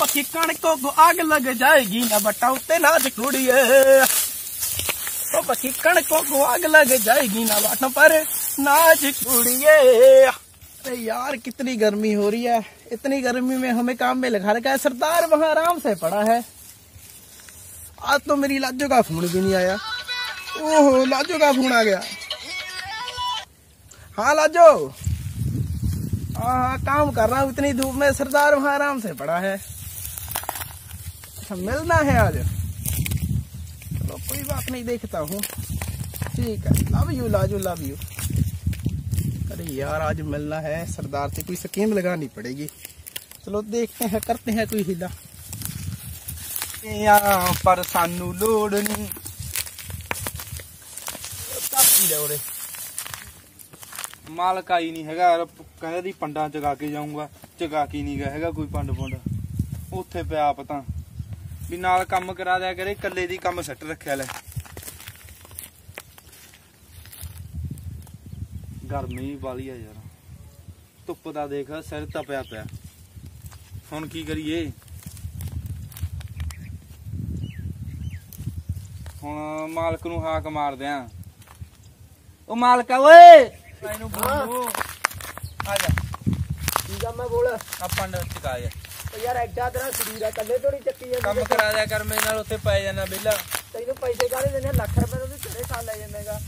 पकी कणकों को आग लग जाएगी। ना बटा उत्ते नाच कुड़िए तो पकी कणकों को आग लग जाएगी। ना बाट पर नाच कुड़िए अरे यार, कितनी गर्मी हो रही है। इतनी गर्मी में हमें काम में लगा रखा है। सरदार वहाँ आराम से पड़ा है। आज तो मेरी लाजो का फ़ोन भी नहीं आया। ओहो, लाजो का फ़ोन आ गया। हाँ लाजो। हाँ काम कर रहा हूँ। इतनी धूप में सरदार वहाँ आराम से पड़ा है। अच्छा मिलना है आज चलो कोई बात नहीं देखता हूँ ठीक है love you Laju love you अरे यार आज मिलना है सरदार से कोई स्कीम लगानी पड़ेगी चलो देखते हैं करते हैं कोई हिला यहाँ पर सानू लोड़ नहीं ਕਾਪੀ ਲੈ ਉਰੇ ਮਾਲਕ ਆਈ ਨਹੀਂ ਹੈਗਾ ਯਾਰ, ਕਹਿੰਦਾ ਦੀ ਪੰਡਾਂ ਚਗਾ ਕੇ ਜਾਊਂਗਾ ਚਗਾ ਕੇ ਨਹੀਂ ਗਿਆ ਹੈਗਾ ਕੋਈ ਪੰਡ ਪੁੰਡ ਉੱਥੇ ਪਿਆ ਪਤਾ ਵੀ ਨਾਲ ਕੰਮ ਕਰਾ ਦਿਆ ਕਰੇ ਇਕੱਲੇ ਦੀ ਕੰਮ ਸੱਟ ਰੱਖਿਆ ਲੈ। ਗਰਮੀ ਵਾਲੀ ਆ ਯਾਰ। ਧੁੱਪ ਦਾ ਦੇਖ ਸਿਰ ਤਪਿਆ ਪਿਆ। ਹੁਣ ਕੀ ਕਰੀਏ? ਹੁਣ ਮਾਲਕ ਨੂੰ ਹਾਕ ਮਾਰਦੇ ਆ। ਉਹ ਮਾਲਕਾ ਓਏ! ਇਹਨੂੰ ਬੋਲੋ ਆ ਜਾ। ਆ ਮੈਂ ਬੋਲ? ਆ ਪੰਡ ਚਕਾ ਯਾਰ ਐਡਾ ਤੇਰਾ ਸਰੀਰ ਆ ਕੱਲੇ ਤੋਂ ਨਹੀਂ ਚੱਕੀ ਕੰਮ ਕਰਾ ਦਿਆ ਕਰ ਮੇਰੇ ਨਾਲ ਉੱਥੇ ਪੈ ਜਾਣਾ ਬਿੱਲਾ। ਤੈਨੂੰ ਪੈਸੇ ਕਾਹਦੇ ਦੇਣੇ ਲੱਖ ਰੁਪਏ ਤੋਂ ਤੇਰੇ ਸਾਲ ਲੈ ਜਾਂਦੇਗਾ।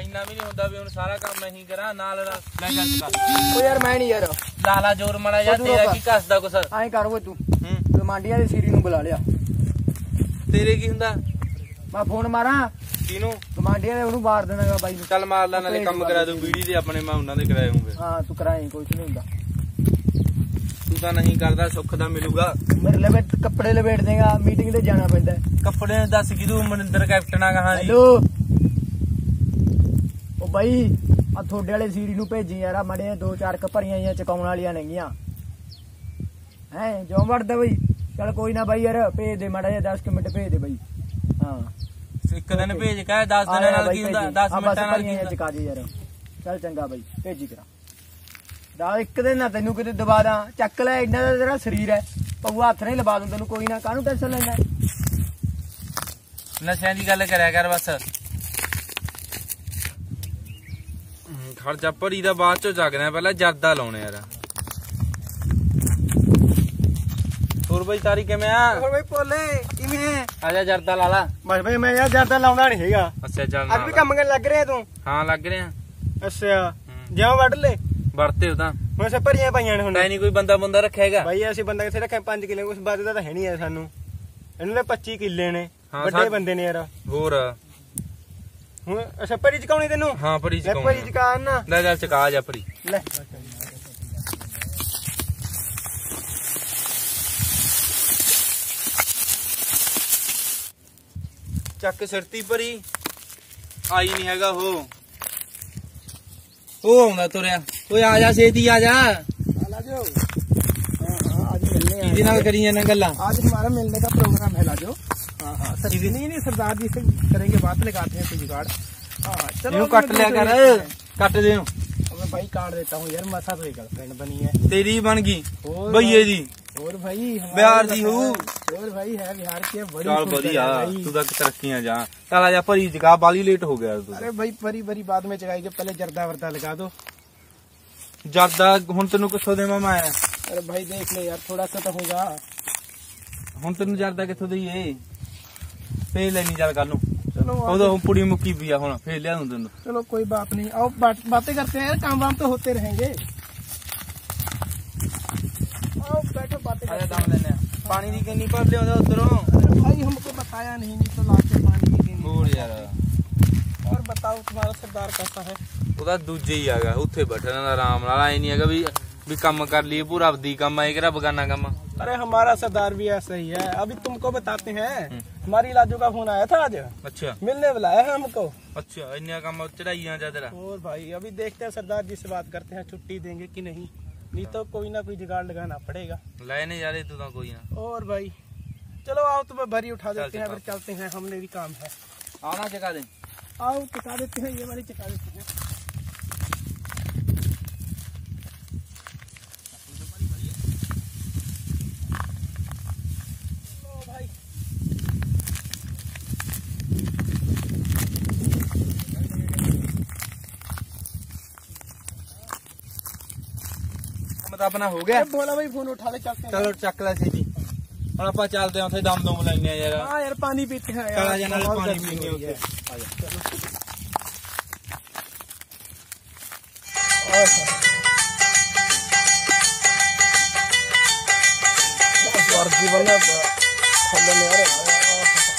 ਇੰਨਾ ਵੀ ਨਹੀਂ ਹੁੰਦਾ ਵੀ ਹੁਣ ਸਾਰਾ ਕੰਮ ਮੈਂ ਹੀ ਕਰਾਂ ਨਾਲ ਲੈ ਜਾ ਚਕਾ ਓ ਯਾਰ ਮੈਂ ਨਹੀਂ ਯਾਰ। ਲਾਲਾ ਜੋਰ ਮੜਾ ਜਾ ਉਹ ਤੇਰਾ ਦੂਰੋਂ ਕੀ ਕੱਸਦਾ ਕੁਛ? ਐਂ ਕਰ ਓਏ ਤੂੰ। ਹੂੰ। ਕਮਾਂਡੀਆਂ ਦੇ ਸੀਰੀ ਨੂੰ ਬੁਲਾ ਲਿਆ। ਤੇਰੇ ਕੀ ਹੁੰਦਾ? ਮੈਂ ਫੋਨ ਮਾਰਾਂ। ਕਿਨੂੰ ਕਮਾਂਡੀਆਂ ਨੇ ਉਹਨੂੰ ਮਾਰ ਦੇਣਾਗਾ ਬਾਈ ਨੂੰ। ਚੱਲ ਮਾਰ ਲੈ ਨਾਲੇ ਕੰਮ ਕਰਾ ਦੂੰ ਬੀੜੀ ਦੇ ਆਪਣੇ ਮੈਂ ਉਹਨਾਂ ਦੇ ਕਰਾਏ ਹੋਊਗੇ। ਹਾਂ ਤੂੰ ਕਰਾਈ ਕੁਝ ਨਹੀਂ ਹੁੰਦਾ। ਤੂੰ ਤਾਂ ਨਹੀਂ ਕਰਦਾ ਸੁੱਖ ਦਾ ਮਿਲੂਗਾ। ਮੇਰੇ ਲਵੇ ਕੱਪੜੇ ਲਵੇਟ ਦੇਗਾ ਮੀਟਿੰਗ ਤੇ ਜਾਣਾ ਪੈਂਦਾ ਕੱਪੜੇ ਦੱਸ ਕਿਦੂ ਮਨਿੰਦਰ ਕੈਪਟਨ ਆ ਕਹਾਂ ਜੀ? ਹੈਲੋ। ਉਹ ਬਾਈ ਆ ਤੁਹਾਡੇ ਵਾਲੇ ਸੀਰੀ ਨੂੰ ਭੇਜੀ ਯਾਰ ਆ ਮੜੇ ਦੋ ਚਾਰ ਕ ਭਰੀਆਂ ਜਾਂ ਚਕਾਉਣ ਵਾਲੀਆਂ ਨੇਗੀਆਂ। ਹੈ ਜੋ ਵੜਦਾ ਬਈ। ਚਲ ਕੋਈ ਨਾ ਬਾਈ ਯਾਰ ਭੇਜ ਦੇ ਮੜਾ ਜਿਹਾ 10 ਮਿੰਟ ਭੇਜ ਦੇ ਬਾਈ। ਹਾਂ। ਇੱਕ ਦਿਨ ਭੇਜ ਕੇ 10 ਦਿਨਾਂ ਨਾਲ ਕੀ ਹੁੰਦਾ 10 ਮਿੰਟਾਂ ਨਾਲ ਕੀ ਹੁੰਦਾ। ਚਕਾ ਦੇ ਯਾਰ। ਚੱਲ ਚੰਗਾ ਬਾਈ ਭੇਜੀ ਕਰਾ। ਦਾ ਇੱਕ ਦਿਨ ਨਾ ਤੈਨੂੰ ਕਿਤੇ ਦਬਾ ਦਾਂ। ਚੱਕ ਲੈ ਇੰਨਾ ਦਾ ਤੇਰਾ ਸਰੀਰ ਹੈ। ਪਊਆ ਹੱਥ ਨਹੀਂ ਲਵਾ ਦੂੰ ਤੈਨੂੰ ਕੋਈ ਨਾ। ਕਾਹਨੂੰ ਟੈਨਸ਼ਨ ਲੈਣਾ ਨਸ਼ਿਆਂ ਦੀ ਗੱਲ ਕਰਿਆ ਕਰ ਬਸ। ਖਰਚਾ ਭਰੀ ਦਾ ਬਾਅਦ ਚੋਂ ਜਾਗਣਾ ਪਹਿਲਾਂ ਜਰਦਾ ਲਾਉਣੇ ਯਾਰ। ਹੋਰ ਬਈ ਤਾਰੀ ਕਿਵੇਂ ਆ? ਹੋਰ ਬਈ ਭੋਲੇ ਕਿਵੇਂ ਆ ਜਾ ਜਰਦਾ ਲਾ ਲਾ। ਬਸ ਬਈ ਮੈਂ ਯਾਰ ਜਰਦਾ ਲਾਉਂਦਾ ਨਹੀਂ ਹੈਗਾ। ਅੱਛਾ ਚੱਲ ਅੱਜ ਵੀ। ਕੰਮ ਕਰਨ ਲੱਗ ਰਿਹਾ ਤੂੰ। ਹਾਂ ਲੱਗ ਰਿਹਾ। ਅੱਛਾ। ਜਿਉਂ ਵੱਢ ਲੈ। ਵਰਤੇ ਉਹ ਤਾਂ। ਹੁਣ ਸੇ ਭਰੀਆਂ ਪਾਈਆਂ ਨੇ ਹੁਣ। ਨਹੀਂ ਕੋਈ ਬੰਦਾ ਬੰਦਾ ਰੱਖਿਆ ਹੈਗਾ? ਬਾਈ ਅਸੀਂ ਬੰਦਾ ਕਿੱਥੇ ਰੱਖਿਆ? 5 ਕਿੱਲੇ ਉਸ ਬਾਅਦ ਦਾ ਤਾਂ ਹੈ ਨਹੀਂ ਹੈ ਸਾਨੂੰ। ਇਹਨੂੰ ਤਾਂ 25 ਕਿੱਲੇ ਨੇ। ਵੱਡੇ ਬੰਦੇ ਨੇ ਯਾਰ। ਹੋਰ। ਹੁਣ ਅੱਛਾ ਭਰੀ ਚਕਾਉਣੀ ਤੈਨੂੰ? ਹਾਂ ਭਰੀ ਲੈ ਭਰੀ ਚਕਾਉਣੀ ਚਕਾ ਨਾ। ਲੈ ਜਾ ਚਕਾ ਜਾ ਭਰੀ। ਲੈ। ਚੱਕ ਸਿਰਤੀ ਭਰੀ। ਆਈ ਨਹੀਂ ਹੈਗਾ ਉਹ। ਉਹ ਆਉਂਦਾ ਤੁਰਿਆ। ओए आजा सेती आजा हाँ, हाँ, आज मिलने करिए ना गल्ला। आज हमारा मिलने का प्रोग्राम है लाजो। हाँ हाँ सर नहीं नहीं सरदार जी से करेंगे बात लगाते हैं जुगाड़। हाँ, हाँ चलो कट लिया कर। कट दे मैं भाई काट देता हूँ यार मसा तो एक फ्रेंड बनी है। तेरी बन गई। भैया जी। और भाई बिहार जी हूँ। और भाई है बिहार की बड़ी चल बढ़िया तू तक तरक्कियाँ जा। चल आजा परी जगा बाली लेट हो गया। अरे भाई परी बरी बाद में जगाएँगे पहले जर्दा वर्दा लगा दो। ਜਰਦਾ ਹੁਣ ਤੈਨੂੰ ਕਿੱਥੋਂ ਦੇਵਾਂ ਮੈਂ अरे भाई देख ले यार थोड़ा सा तो होगा ਹੁਣ ਤੈਨੂੰ ਜਰਦਾ ਕਿੱਥੋਂ ਦਈਏ ਫੇਰ ਲੈਣੀ ਚੱਲ ਕੱਲ ਨੂੰ चलो ਉਹਦਾ ਹੁਣ ਪੁੜੀ ਮੁੱਕੀ ਪਈ ਆ ਹੁਣ ਫੇਰ ਲਿਆ ਦੂੰ ਤੈਨੂੰ चलो कोई बात नहीं आओ बात, बातें करते हैं यार काम वाम तो होते रहेंगे आओ बैठो बातें ਆ ਜਾ करते ਦਮ ਲੈਨੇ ਆ ਪਾਣੀ ਦੀ ਕਿੰਨੀ ਭਰ ਲਿਆਉਂਦਾ ਉਧਰੋਂ हैं। भाई हमको बताया नहीं नहीं तो लाते पानी की देनी ਹੋਰ ਯਾਰ और बताओ तुम्हारा सरदार कैसा है ਉਹਦਾ ਦੂਜੇ ਹੀ ਹੈਗਾ ਉੱਥੇ ਬੈਠਾ ਦਾ ਆਰਾਮ ਨਾਲ ਐ ਨਹੀਂ ਹੈਗਾ ਵੀ ਵੀ ਕੰਮ ਕਰ ਲਈਏ ਪੂਰਾ ਆਪਦੀ ਕੰਮ ਆ ਇਹ ਕਿਹੜਾ ਬਗਾਨਾ ਕੰਮ ਆ अरे हमारा सरदार भी ऐसा ही है अभी तुमको बताते हैं हम्म। हमारी लाजो का फोन आया था आज ਅੱਛਾ मिलने बुलाया है हमको ਅੱਛਾ ਇੰਨਾ ਕੰਮ ਚੜਾਈਆਂ ਜਾ ਤੇਰਾ और भाई अभी देखते हैं सरदार जी से बात करते हैं छुट्टी देंगे कि नहीं नहीं तो कोई ना कोई जुगाड़ लगाना पड़ेगा ਲੈ ਨੇ ਯਾਰੇ ਤੂੰ ਤਾਂ ਕੋਈ ਨਾ और भाई चलो आओ तुम्हें भरी उठा चल, देते हैं चल। फिर चलते हैं हमने भी काम है ਆਣਾ ਚਕਾ ਦੇ आओ चका देते हैं ये वाली चका देते हैं ਤਾਂ ਆਪਣਾ ਹੋ ਗਿਆ बोला भाई फोन उठा ले चलते हैं ਚਲੋ ਚੱਕ ਲੈ ਸੀ ਜੀ ਹੁਣ ਆਪਾਂ ਚੱਲਦੇ ਹਾਂ ਉੱਥੇ ਦਮ ਦਮ ਲੈਣੇ ਆ ਯਾਰ हाँ यार पानी पीते हैं ਚਲਾ यार ਜਾ ਨਾਲ बहुत ਪਾਣੀ गर्मी ਪੀਣੇ हो रही ਉੱਥੇ है। वर्दी वाला ठंडा में आ रहा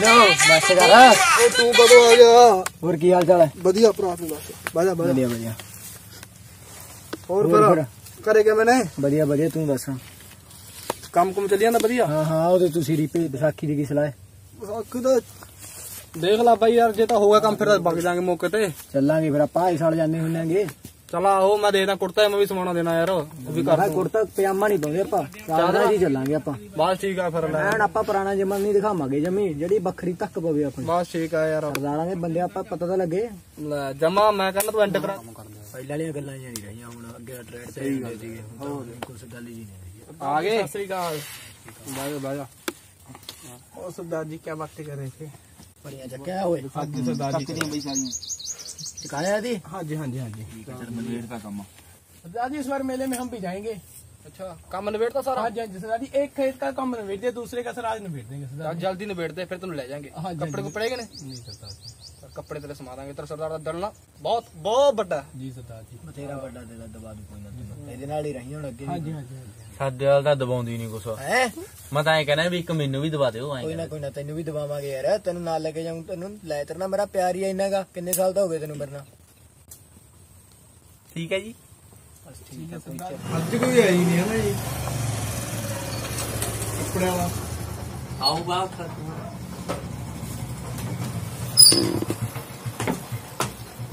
ਹੈਲੋ ਬਸ ਕਰ ਉਹ ਤੂੰ ਕਦੋਂ ਆ ਗਿਆ? ਹੋਰ ਕੀ ਹਾਲ ਚਾਲ ਹੈ? ਵਧੀਆ ਭਰਾ ਤੂੰ ਦੱਸ। ਬਾਜਾ ਬਾਜਾ ਵਧੀਆ ਵਧੀਆ। ਹੋਰ ਹੋਰ ਫਿਰ? ਕਰੇ ਕਿ ਮੈਨੇ ਵਧੀਆ ਵਧੀਆ ਤੂੰ ਦੱਸ। ਕੰਮ ਕੁਮ ਚੱਲੀ ਜਾਂਦਾ ਵਧੀਆ? ਹਾਂ ਹਾਂ ਉਹਦੇ ਤੁਸੀਂ ਰੀਪੇ ਵਿਸਾਖੀ ਦੀ ਕੀ ਸਲਾਹ ਹੈ? ਵਿਸਾਖੀ ਦਾ ਦੇਖ ਲਾ ਬਾਈ ਯਾਰ ਜੇ ਤਾਂ ਹੋਗਾ ਕੰਮ ਫਿਰ ਵਗ ਜਾਾਂਗੇ ਮੌਕੇ ਤੇ। ਚੱਲਾਂਗੇ ਫਿਰ ਆਪਾਂ ਇਸ ਸਾਲ ਜਾਂਦੇ ਹੁੰਨਾਂਗੇ ਚਲਾ ਉਹ ਮੈਂ ਦੇਦਾ ਕੁੜਤਾ ਮੈਂ ਵੀ ਸਮਾਉਣਾ ਦੇਣਾ ਯਾਰ ਉਹ ਵੀ ਕਰ ਕੁੜਤਾ ਪਜਾਮਾ ਨਹੀਂ ਪਾਉਂਦੇ ਆਪਾਂ ਚਾਦਰਾ ਜੀ ਚੱਲਾਂਗੇ ਆਪਾਂ। ਬਸ ਠੀਕ ਆ ਫਿਰ ਲੈ। ਐਨ ਆਪਾਂ ਪੁਰਾਣਾ ਜਮਨ ਨਹੀਂ ਦਿਖਾਵਾਂਗੇ ਜਮੀ ਜਿਹੜੀ ਵੱਖਰੀ ਤੱਕ ਪਵੇ ਆਪਣੀ। ਬਸ ਠੀਕ ਆ ਯਾਰ। ਸਰਦਾਰਾਂ ਦੇ ਬੰਦੇ ਆਪਾਂ ਪਤਾ ਤਾਂ ਲੱਗੇ। ਲੈ ਜਮਾ ਮੈਂ ਕਹਿੰਦਾ ਤੂੰ ਐਂਡ ਕਰਾ। ਪਹਿਲਾਂ ਵਾਲੀਆਂ ਗੱਲਾਂ ਹੀ ਨਹੀਂ ਰਹੀਆਂ ਹੁਣ ਅੱਗੇ ਟ੍ਰੈਡ ਤੇ ਹੁੰਦੇ ਸੀਗੇ ਹੋਰ। ਕੁਛ ਗੱਲ ਹੀ ਨਹੀਂ ਰਹੀ। ਆ ਗਏ? ਸਤਿ ਸ੍ਰੀ ਅਕਾਲ। ਬਾਜਾ ਬਾਜਾ ਉਹ ਸਰਦਾਰ ਜੀ ਕੀ ਬਾਤ ਕਰ ਰਹੇ ਥੇ ਬੜੀਆਂ ਚੱਕਿਆ ਹੋਏ ਅੱਜ ਸਰਦਾਰ ਜੀ ਬਈ ਸਾਰੀਆਂ। ਚਕਾਇਆ ਦੀ हाँ जी हाँ जी हाँ जी ਮਨੇੜ ਦਾ ਕੰਮ सरदार जी इस बार मेले में हम भी जाएंगे अच्छा काम निबेड़ तो सारा हाँ जी हाँ जी सरदार जी एक खेत का काम निबेड़ दिया दूसरे का सर आज निबेड़ देंगे सरदार जी ਜਲਦੀ ਨਿਬੇੜਦੇ ਫਿਰ ਤੈਨੂੰ ਲੈ ਜਾਾਂਗੇ हाँ जी, ਕੱਪੜੇ हाँ ਕੁਪੜੇ ਨੇ जी। नहीं सरदार जी ਕੱਪੜੇ ਤੇਰੇ ਸਮਾ ਦਾਂਗੇ ਤੇਰਾ ਸਰਦਾਰ ਦਾ ਦਿਲ ਨਾ ਬਹੁਤ ਬਹੁਤ ਵੱਡਾ जी सरदार जी ਬਥੇਰਾ ਵੱਡਾ ਦਿਲ ਆ, ਦਬਾ ਦੂ ਕੋਈ ਨਾ ਤੈਨੂੰ ਇਹਦੇ ਨਾਲ ਹੀ ਰਹੀ ਹੁਣ ਅੱਗੇ हाँ जी हाँ जी हाँ जी ਸਾਡੇ ਵਾਲ ਤਾਂ ਦਬਾਉਂਦੀ ਨਹੀਂ ਕੁਛ। ਹੈ? ਮੈਂ ਤਾਂ ਐ ਕਹਿੰਦਾ ਵੀ ਇੱਕ ਮੈਨੂੰ ਵੀ ਦਬਾ ਦਿਓ ਕੋਈ ਨਾ ਕੋਈ ਨਾ ਤੈਨੂੰ ਵੀ ਦਵਾਵਾਂਗੇ ਯਾਰ ਤੈਨੂੰ ਨਾਲ ਲੈ ਕੇ ਜਾਊਂ ਤੈਨੂੰ ਲੈ ਤਰਨਾ ਮੇਰਾ ਪਿਆਰ ਹੀ ਇੰਨਾਗਾ ਕਿੰਨੇ ਸਾਲ ਦਾ ਹੋ ਗਏ ਤੈਨੂੰ ਮੇਰੇ ਨਾਲ? ਠੀਕ ਹੈ ਜੀ। ਬਸ ਠੀਕ ਹੈ ਕੋਈ ਚੱਕਰ ਅੱਜ ਕੋਈ ਆਈ ਨਹੀਂ ਹੈ ਨਾ ਜੀ। ਕੱਪੜੇ ਵਾਲਾ। ਆਓ ਬਾਤ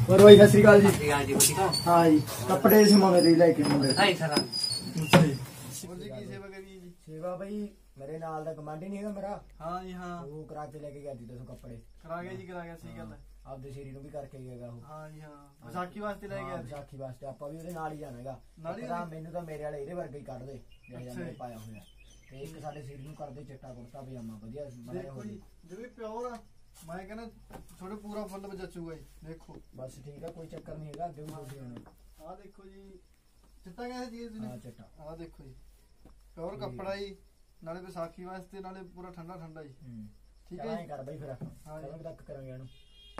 ਹੋਰ ਭਾਈ ਸਤਿ ਸ੍ਰੀ ਅਕਾਲ ਜੀ। ਜੀ ਠੀਕ ਆ ਹਾਂ ਜੀ ਕੱਪੜੇ ਸਮਾਉਣੇ ਲਈ ਲੈ ਕੇ ਮੁੰਡੇ ਹਾਈ ਸਰ ਸੇਵਾ ਕਰੀਏ ਮੇਰੇ ਨਾਲ ਦਾ ਕਮਾਂਡੀ ਨਹੀਂ ਹੈਗਾ ਮੇਰਾ। ਹਾਂ ਜੀ ਹਾਂ। ਉਹ ਕਰਾ ਕੇ ਲੈ ਕੇ ਗਿਆ ਸੀ ਦੱਸੋ ਕੱਪੜੇ। ਕਰਾ ਗਿਆ ਜੀ ਕਰਾ ਗਿਆ ਸਹੀ ਗੱਲ ਹੈ। ਆਪਦੇ ਸ਼ੇਰੀ ਨੂੰ ਵੀ ਕਰਕੇ ਗਿਆਗਾ ਉਹ। ਹਾਂ ਜੀ ਹਾਂ। ਵਿਸਾਖੀ ਵਾਸਤੇ ਲੈ ਗਿਆ ਵਿਸਾਖੀ ਵਾਸਤੇ ਆਪਾਂ ਵੀ ਉਹਦੇ ਨਾਲ ਹੀ ਜਾਣਾਗਾ ਤਾਂ ਮੈਨੂੰ ਤਾਂ ਮੇਰੇ ਵਾਲੇ ਇਹਦੇ ਵਰਗਾ ਹੀ ਕੱਢ ਦੇ ਜਿਹੜਾ ਜਾਂਦੇ ਪਾਇਆ ਹੋਇਆ। ਤੇ ਇੱਕ ਸਾਡੇ ਸ਼ੇਰੀ ਨੂੰ ਕਰਦੇ ਚਿੱਟਾ ਕੁੜਤਾ ਪਜਾਮਾ ਵਧੀਆ ਦੇਖੋ ਜੀ ਜਿਵੇਂ ਪਿਓਰ ਆ ਮੈਂ ਕਹਿੰਦਾ ਥੋੜਾ ਪੂਰਾ ਫੁੱਲ ਬਚੂਗਾ ਜੀ ਦੇਖੋ। ਬਸ ਠੀਕ ਆ ਕੋਈ ਚੱਕਰ ਨਹੀਂ ਹੈਗਾ ਅੱਗੇ ਵੀ ਹੋਣੀ ਆ ਦੇਖੋ ਜੀ ਚਿੱਟਾ ਕਹਿੰਦੇ ਜੀ ਤੁਸੀਂ? ਹਾਂ ਚਿੱਟਾ। ਆ ਦੇਖੋ ਜੀ। ਪਿਓਰ ਕੱਪੜਾ ਜੀ ਨਾਲੇ ਵਿਸਾਖੀ ਵਾਸਤੇ ਨਾਲੇ ਪੂਰਾ ਠੰਡਾ ਠੰਡਾ ਜੀ। ਹੂੰ। ਠੀਕ ਹੈ ਹੈ ਕਰ ਬਈ ਫਿਰ ਹਾਂ। ਕਦੋਂ ਤੱਕ ਕਰਾਂਗੇ ਇਹਨੂੰ।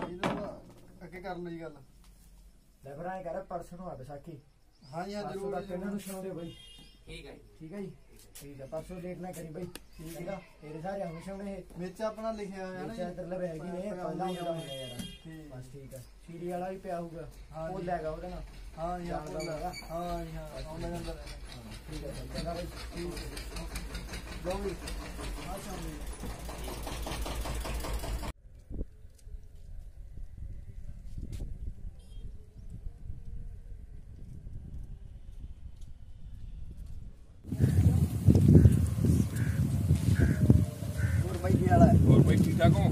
ਇਹਦਾ ਅੱਗੇ ਕਰ ਜੀ ਗੱਲ। ਲੈ ਫਿਰ ਐਂ ਕਰ ਪਰਸੋਂ ਨੂੰ ਆ ਵਿਸਾਖੀ। ਹਾਂ ਜੀ ਹਾਂ ਪਰਸੋਂ ਜ਼ਰੂਰ ਤੱਕ ਇਹਨਾਂ ਨੂੰ ਸੁਣਾਉਂਦੇ ਬਈ। ਠੀਕ ਹੈ ਠੀਕ ਹੈ ਜੀ? ਠੀਕ ਹੈ ਪਰਸੋਂ ਲੇਟ ਨਾ ਕਰੀ ਬਈ। ਠੀਕ ਹੈ ਤੇਰੇ ਸਾਰੇ ਹਮੇਸ਼ਾ ਉਹਨੇ ਵਿੱਚ ਆਪਣਾ ਲਿਖਿਆ ਹੋਇਆ ਨਾ ਵਿੱਚ ਅੰਦਰ ਲਵੇ ਹੈਗੀ ਨੇ ਪਹਿਲਾਂ ਹੁੰਦਾ ਹੁੰਦਾ ਯਾਰ। ਠੀਕ। ਬਸ ਠੀਕ ਹੈ ਸੀਡੀ ਵਾਲਾ ਵੀ ਪਿਆ ਹੋਊਗਾ। ਹਾਂ ਉਹ। ਲੈਗਾ ਉਹਦੇ ਨਾਲ। ਹਾਂ ਜੀ ਹਾਂ। ਹਾਂ ਜੀ ਹਾਂ ਆਉਂਦਾ ਠੀਕ ਹੋਰ ਬਈ ਠੀਕ ਠਾਕ ਹੋ?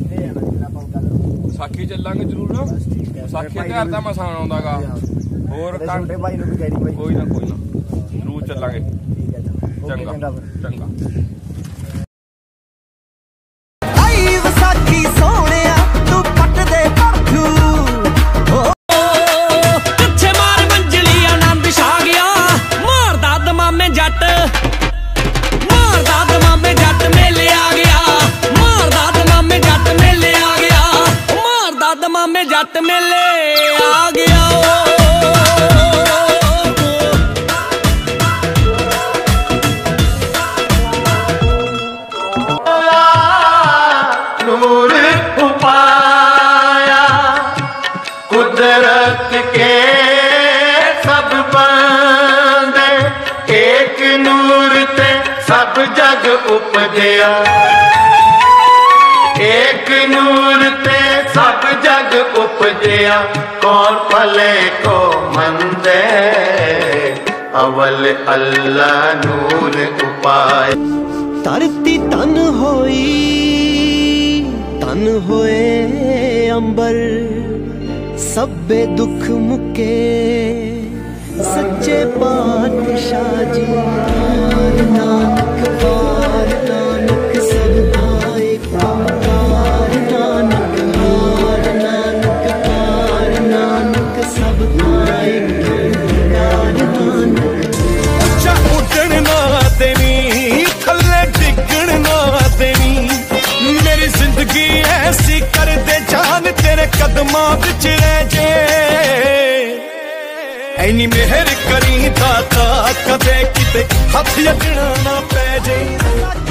ਦੇ ਸਾਖੀ ਚੱਲਾਂਗੇ ਜ਼ਰੂਰ। ਸਾਖੀ ਤੇ ਹਰ ਤਾਂ ਮਸਾਂ ਆਉਂਦਾਗਾ। ਹੋਰ ਛੋਟੇ ਭਾਈ ਨੂੰ ਵੀ ਕਹਿ ਦੀ ਬਈ ਕੋਈ ਨਾ ਕੋਈ ਨਾ। ਜ਼ਰੂਰ ਚੱਲਾਂਗੇ। ਠੀਕ ਹੈ ਚੰਗਾ। ਚੰਗਾ। ਚੰਗਾ ਫਿਰ। ਚੰਗਾ। ਆਈ ਵਿਸਾਖੀ ਸੋਹਣਿਆ ਤੂੰ ਜਗ ਉਪਜਿਆ। ਏਕ ਨੂਰ ਤੇ ਸਭ ਜਗ ਉਪਜਿਆ। ਕੌਣ ਭਲੇ ਕੋ ਮੰਦੇ ਅਵਲ ਅੱਲਾ ਨੂਰ ਉਪਾਇ ਧਰਤੀ ਤਨ ਹੋਈ ਤਨ ਹੋਏ ਅੰਬਰ। ਸਭੇ ਦੁੱਖ ਮੁਕੇ, ਸੱਚੇ ਪਾਤਸ਼ਾਹ ਜੀ ਨਾਮ ਜ਼ਿੰਦਗੀ ਐਸੀ ਕਰਦੇ ਜਾਨ, ਤੇਰੇ ਕਦਮਾਂ ਵਿੱਚ ਰਹਿ ਜੇ। ਐਨੀ ਕਦੇ ਕਿਤੇ ਹੱਥ ਅਡਣਾ ਨਾ ਪੈ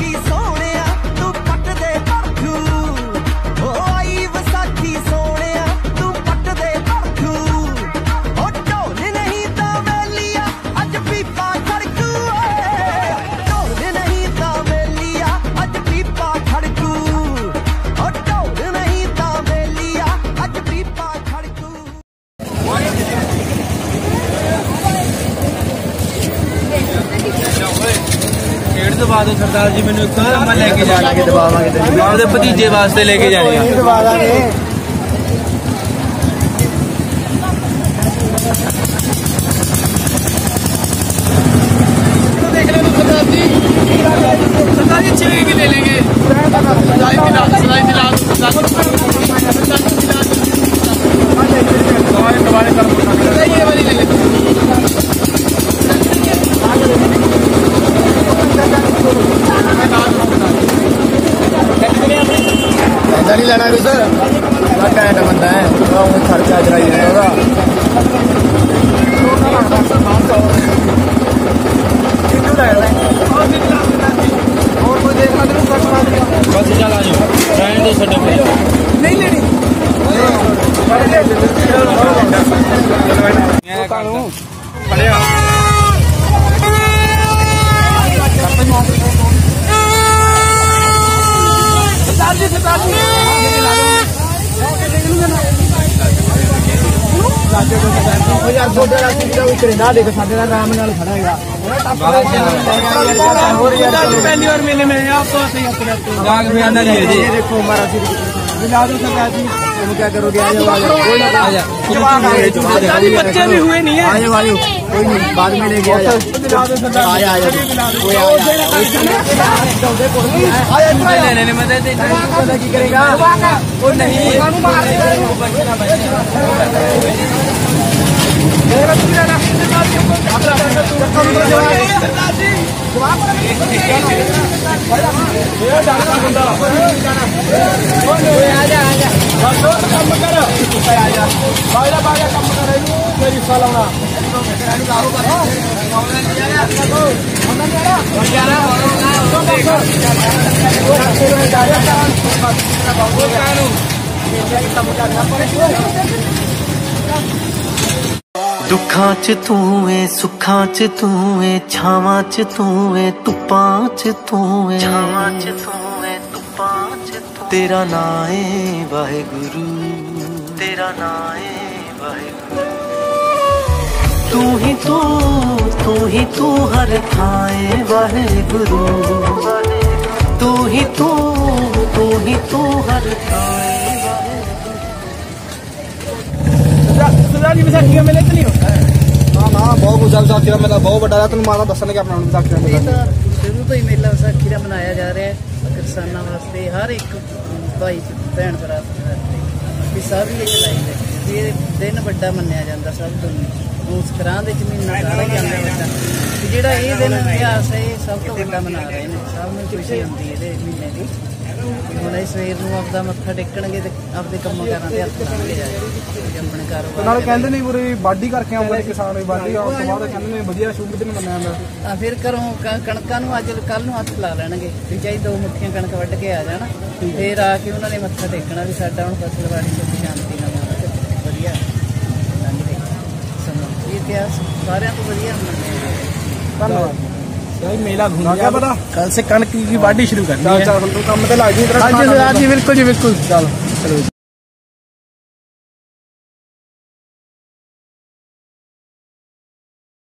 ਖੇਡ ਦਵਾ ਦਿਓ ਸਰਦਾਰ ਜੀ ਮੈਨੂੰ ਇੱਕ ਮੈਂ ਲੈ ਕੇ ਜਾਣਾ ਦਬਾਵਾਂਗੇ ਤੈਨੂੰ ਆਪਦੇ ਭਤੀਜੇ ਵਾਸਤੇ ਲੈ ਕੇ ਜਾਣੇ ਆ ਦਬਾ ਦਾਂਗੇ सरदार जी छह भी ले लेंगे सदाई दिला सदाई दिला ये वाली ले लेते ਰਾਸਤੇ ਜਿਹੜਾ ਵੀ ਕਰਿੰਦਾ ਦੇਖ ਸਾਡੇ ਨਾਲ ਆਰਾਮ ਨਾਲ ਖੜਾ ਹੈਗਾ ਹੋਰ ਯਾਰ सरदार जी पहली बार मेले में हैं आपको ऐसे ही आते रहते हैं ਲਾਗ ਬਿਆਨਾ ਜੀ ये देखो हमारा सिर दिला दो सरदार जी तुम क्या करोगे? आ जाओ आ जाओ बच्चे भी हुए नहीं है। आ जाओ आ जाओ कोई नहीं बाद में लेके आ जाओ आ जाओ लेने में दे करेगा वो नहीं बंदा ਦੁੱਖਾਂ ਚ ਤੂੰ ਏ ਸੁੱਖਾਂ ਚ ਤੂੰ ਏ ਛਾਵਾਂ ਚ ਤੂੰ ਏ ਧੁੱਪਾਂ ਚ ਤੂੰ ਏ। ਛਾਵਾਂ ਚ ਤੂੰ ਏ ਧੁੱਪਾਂ ਚ ਤੇਰਾ ਨਾਂ ਏ ਵਾਹਿਗੁਰੂ। ਤੇਰਾ ਨਾਂ ਏ ਵਾਹਿਗੁਰੂ। ਤੂੰ ਹੀ ਤੂੰ ਤੂੰ ਹੀ ਤੂੰ ਹਰ ਥਾਂ ਏ ਵਾਹਿਗੁਰੂ ਤੂੰ ਹੀ ਤੂੰ ਤੂੰ ਹੀ ਤੂੰ ਹਰ ਥਾਂ ਏ ਵਾਹਿਗੁਰੂ सरदार जी विसाखी का मेले तो नहीं होता है ਨਾ ਨਾ ਬਹੁਤ ਗੁੱਸਾ ਵਿਸਾਖੀ ਦਾ ਮੇਲਾ ਬਹੁਤ ਵੱਡਾ ਹੈ ਤੁਹਾਨੂੰ ਮਾਣਾ ਦੱਸਣਗੇ ਆਪਣਾ ਨੂੰ ਵਿਸਾਖੀ ਦਾ ਇਹ ਮੇਲਾ ਤਾਂ ਸ਼ੁਰੂ ਤੋਂ ਹੀ ਮੇਲਾ ਵਿਸਾਖੀ ਦਾ ਮਨਾਇਆ ਜਾ ਰਿਹਾ ਹੈ ਕਿਸਾਨਾਂ ਵਾਸਤੇ ਹਰ ਇੱਕ ਭਾਈ ਭੈਣ ਭਰਾ ਵਾਸਤੇ ਵੀ ਸਭ ਹੀ ਇੱਕ ਲਾਈਨ ਹੈ ਵੀ ਇਹ ਦਿਨ ਵੱਡਾ ਮੰਨਿਆ ਜਾਂਦਾ ਸਭ ਤੋਂ ਉਸ ਕਰਾਂ ਦੇ ਚ ਸਾਰਾ ਹੀ ਜਾਂਦਾ ਵੀ ਜਿਹੜਾ ਇਹ ਦਿਨ ਇਤਿਹਾਸ ਹੈ ਇਹ ਸਭ ਤੋਂ ਵੱਡਾ ਮਨਾ ਰਹੇ ਨੇ। ਸਭ ਨੂੰ ਖੁਸ਼ੀ ਹੁੰਦੀ ਹੈ ਇਹਦੇ ਮਹੀਨੇ ਦੀ। ਹੁਣ ਇਹ ਸਵੇਰ ਨੂੰ ਆਪਦਾ ਮੱਥਾ ਟੇਕਣਗੇ ਤੇ ਆਪਦੇ ਕੰਮਾਂ ਕਾਰਾਂ ਦੇ ਹੱਥ ਲਾਉਣਗੇ ਜਾ ਕੇ। ਆਪਣੇ ਤੇ ਕਾਰੋਬਾਰ ਨਾਲੇ ਕਹਿੰਦੇ ਨੇ ਪੂਰੀ ਵਾਢੀ ਕਰਕੇ ਆਉਂਦੇ ਕਿਸਾਨ ਵੀ ਵਾਢੀ ਆਉਣ ਤੋਂ ਬਾਅਦ ਕਹਿੰਦੇ ਨੇ ਵਧੀਆ ਸ਼ੁਭ ਦਿਨ ਮੰਨਿਆ ਜਾਂਦਾ। ਆ ਫਿਰ ਘਰੋਂ ਕਣਕਾਂ ਨੂੰ ਅੱਜ ਕੱਲ ਨੂੰ ਹੱਥ ਲਾ ਲੈਣਗੇ ਵੀ ਚਾਹੀ ਦੋ ਮੁੱਠੀਆਂ ਕਣਕ ਵੱਢ ਕੇ ਆ ਜਾਣ। ਫਿਰ ਆ ਕੇ ਉਹਨਾਂ ਨੇ ਮੱਥਾ ਟੇਕਣਾ ਵੀ ਸਾਡਾ ਹੁਣ ਫਸਲ ਵਾੜੀ ਸੁੱਖ ਸ਼ਾਂਤੀ ਨਾਲ ਵਧੀਆ। ਸਾਰਿਆਂ ਤੋਂ ਧੰਨਵਾਦ। ਮੇਲਾ ਗਿਆ ਪਤਾ। ਕੱਲ ਸੇ ਕਣਕ ਦੀ ਵਾਢੀ ਸ਼ੁਰੂ ਕਰਨੀ ਹੈ। ਚੱਲ ਚੱਲ ਕੰਮ ਤੇ ਲੱਗ ਜੀ ਤੇਰਾ ਹਾਂਜੀ ਜੀ ਬਿਲਕੁਲ ਜੀ ਬਿਲਕੁਲ। ਚੱਲ ਚਲੋ